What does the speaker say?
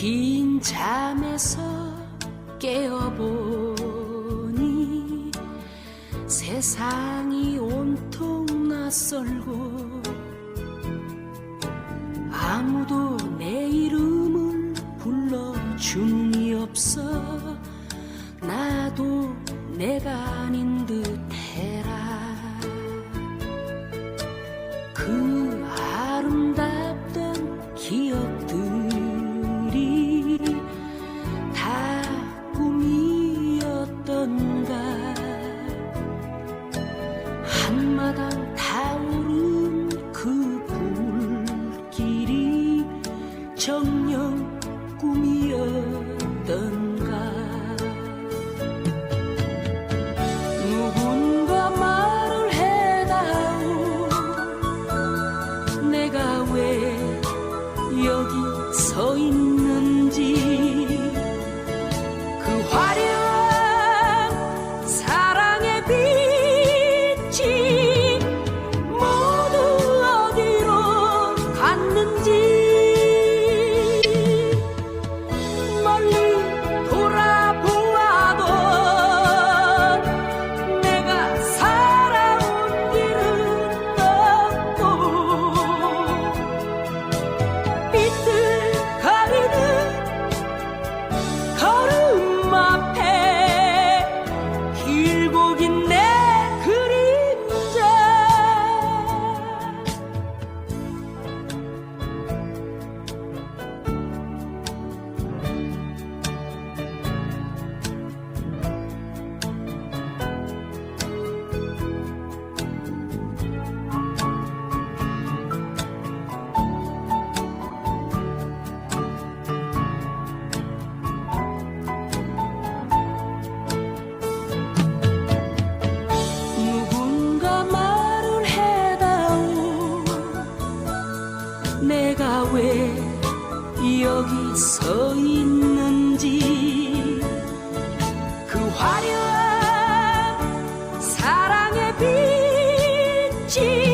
긴 잠에서 깨어보니 세상이 온통 낯설고 아무도 내 이름을 불러주니 없어 나도 내가 아닌 듯 다 꿈이었던가? 한마당 타오른 그 불길이 정녕 꿈이었던가? 누군가 말을 해다오 내가 왜 여기 서 있는지 서 있는지. 그 화려한 사랑의 빛이